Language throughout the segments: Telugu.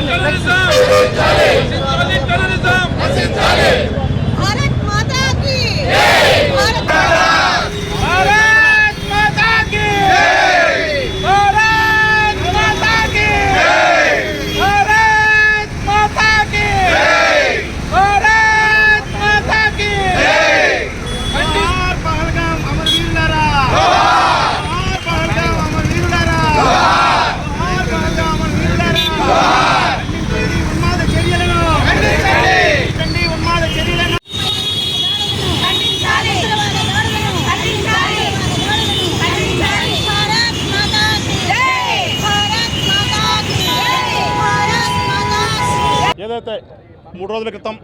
టెర్రరిజం ఏదైతే మూడు రోజుల క్రితం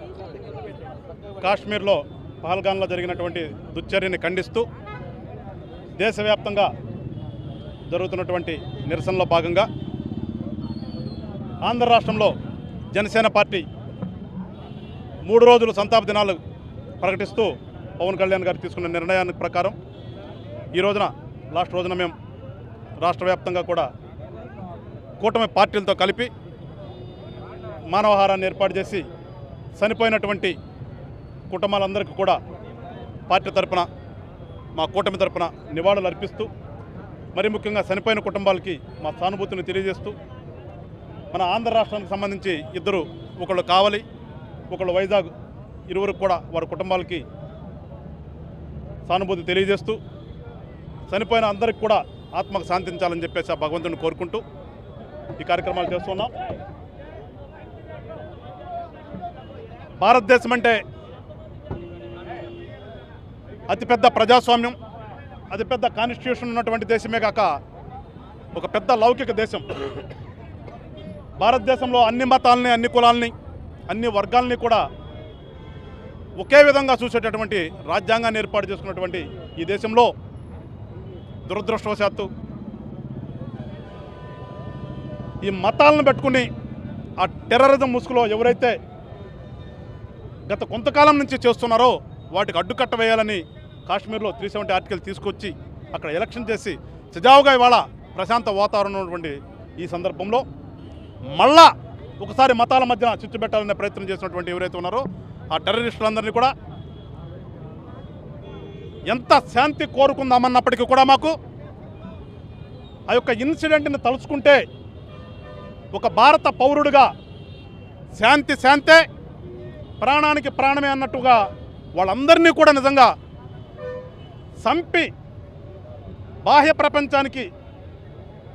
కాశ్మీర్లో పహల్గాన్లో జరిగినటువంటి దుశ్చర్యని ఖండిస్తూ దేశవ్యాప్తంగా జరుగుతున్నటువంటి నిరసనలో భాగంగా ఆంధ్ర రాష్ట్రంలో జనసేన పార్టీ మూడు రోజులు సంతాప దినాలు ప్రకటిస్తూ పవన్ కళ్యాణ్ గారు తీసుకున్న నిర్ణయానికి ప్రకారం ఈ రోజున లాస్ట్ రోజున మేము రాష్ట్ర వ్యాప్తంగా కూడా కూటమి పార్టీలతో కలిపి మానవహారాన్ని ఏర్పాటు చేసి చనిపోయినటువంటి కుటుంబాలందరికీ కూడా పార్టీ తరఫున మా కూటమి తరఫున నివాళులు అర్పిస్తూ మరి ముఖ్యంగా చనిపోయిన కుటుంబాలకి మా సానుభూతిని తెలియజేస్తూ మన ఆంధ్ర రాష్ట్రానికి సంబంధించి ఇద్దరు ఒకళ్ళు కావలి ఒకళ్ళు వైజాగ్ ఇరువురు కూడా వారి కుటుంబాలకి సానుభూతి తెలియజేస్తూ చనిపోయిన అందరికి కూడా ఆత్మకు శాంతించాలని చెప్పేసి ఆ భగవంతుని కోరుకుంటూ ఈ కార్యక్రమాలు చేస్తున్నాం. భారతదేశం అంటే అతిపెద్ద ప్రజాస్వామ్యం అతిపెద్ద కాన్స్టిట్యూషన్ ఉన్నటువంటి దేశమే కాక ఒక పెద్ద లౌకిక దేశం. భారతదేశంలో అన్ని మతాలని అన్ని కులాలని అన్ని వర్గాలని కూడా ఒకే విధంగా చూసేటటువంటి రాజ్యాంగాన్ని ఏర్పాటు చేసుకున్నటువంటి ఈ దేశంలో దురదృష్టవశాత్తు ఈ మతాలను పెట్టుకుని ఆ టెర్రరిజం ముసుగులో ఎవరైతే గత కొంతకాలం నుంచి చేస్తున్నారో వాటికి అడ్డుకట్ట వేయాలని కాశ్మీర్లో త్రీ సెవెంటీ ఆర్టికల్ తీసుకొచ్చి అక్కడ ఎలక్షన్ చేసి సజావుగా ఇవాళ ప్రశాంత వాతావరణం ఉన్నటువంటి ఈ సందర్భంలో మళ్ళా ఒకసారి మతాల మధ్యన చిచ్చు పెట్టాలనే ప్రయత్నం చేసినటువంటి ఎవరైతే ఉన్నారో ఆ టెర్రరిస్టులందరినీ కూడా ఎంత శాంతి కోరుకుందామన్నప్పటికీ కూడా మాకు ఆ యొక్క ఇన్సిడెంట్ని తలుచుకుంటే ఒక భారత పౌరుడిగా శాంతి శాంతే ప్రాణానికి ప్రాణమే అన్నట్టుగా వాళ్ళందరినీ కూడా నిజంగా చంపి బాహ్య ప్రపంచానికి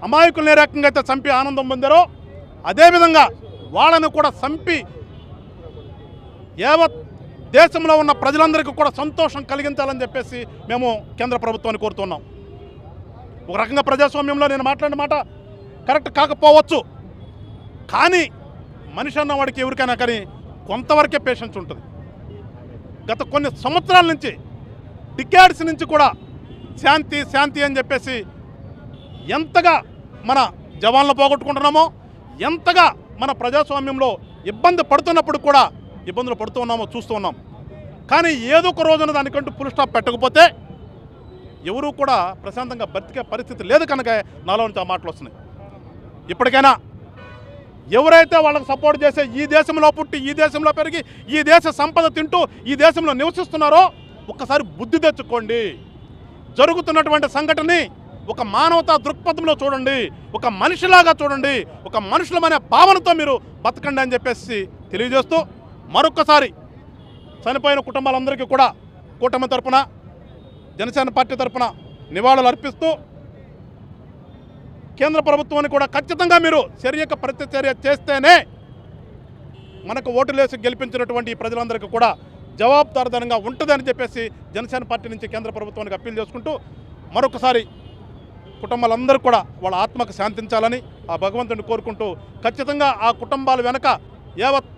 అమాయకులు ఏ రకంగా అయితే చంపి ఆనందం పొందారో అదేవిధంగా వాళ్ళని కూడా చంపి యావత్ దేశంలో ఉన్న ప్రజలందరికీ కూడా సంతోషం కలిగించాలని చెప్పేసి మేము కేంద్ర ప్రభుత్వాన్ని కోరుతున్నాం. ఒక రకంగా ప్రజాస్వామ్యంలో నేను మాట్లాడిన మాట కరెక్ట్ కాకపోవచ్చు. కానీ మనిషి అన్నవాడికి ఎవరికైనా కానీ కొంతవరకే పేషెన్స్ ఉంటుంది. గత కొన్ని సంవత్సరాల నుంచి డికేడ్స్ నుంచి కూడా శాంతి శాంతి అని చెప్పేసి ఎంతగా మన జవాన్లు పోగొట్టుకుంటున్నామో ఎంతగా మన ప్రజాస్వామ్యంలో ఇబ్బంది పడుతున్నప్పుడు కూడా ఇబ్బందులు పడుతూ ఉన్నామో చూస్తూ ఉన్నాం. కానీ ఏదో ఒక రోజున దానికంటూ ఫుల్ స్టాప్ పెట్టకపోతే ఎవరూ కూడా ప్రశాంతంగా బ్రతికే పరిస్థితి లేదు కనుక నాలో నుంచి ఆ మాటలు వస్తున్నాయి. ఇప్పటికైనా ఎవరైతే వాళ్ళకి సపోర్ట్ చేసే ఈ దేశంలో పుట్టి ఈ దేశంలో పెరిగి ఈ దేశ సంపద తింటూ ఈ దేశంలో నివసిస్తున్నారో ఒక్కసారి బుద్ధి తెచ్చుకోండి. జరుగుతున్నటువంటి సంఘటనని ఒక మానవతా దృక్పథంలో చూడండి. ఒక మనిషిలాగా చూడండి. ఒక మనుషులమనే భావనతో మీరు బతకండి అని చెప్పేసి తెలియజేస్తూ మరొక్కసారి చనిపోయిన కుటుంబాలందరికీ కూడా కూటమి తరపున జనసేన పార్టీ తరపున నివాళులు అర్పిస్తూ కేంద్ర ప్రభుత్వాన్ని కూడా ఖచ్చితంగా మీరు చర్యక ప్రతిచర్య చేస్తేనే మనకు ఓటులేసి గెలిపించినటువంటి ప్రజలందరికీ కూడా జవాబుదారుదనంగా ఉంటుందని చెప్పేసి జనసేన పార్టీ నుంచి కేంద్ర ప్రభుత్వానికి అప్పీల్ చేసుకుంటూ మరొకసారి కుటుంబాలందరూ కూడా వాళ్ళ ఆత్మకు శాంతించాలని ఆ భగవంతుని కోరుకుంటూ ఖచ్చితంగా ఆ కుటుంబాల వెనక యావత్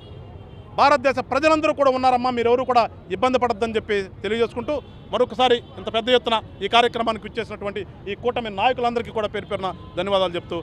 భారతదేశ ప్రజలందరూ కూడా ఉన్నారమ్మా మీరెవరు కూడా ఇబ్బంది పడద్దని చెప్పి తెలియజేసుకుంటూ మరొకసారి ఇంత పెద్ద ఎత్తున ఈ కార్యక్రమానికి ఇచ్చేసినటువంటి ఈ కూటమి నాయకులందరికీ కూడా పేరు పేరున ధన్యవాదాలు చెప్తూ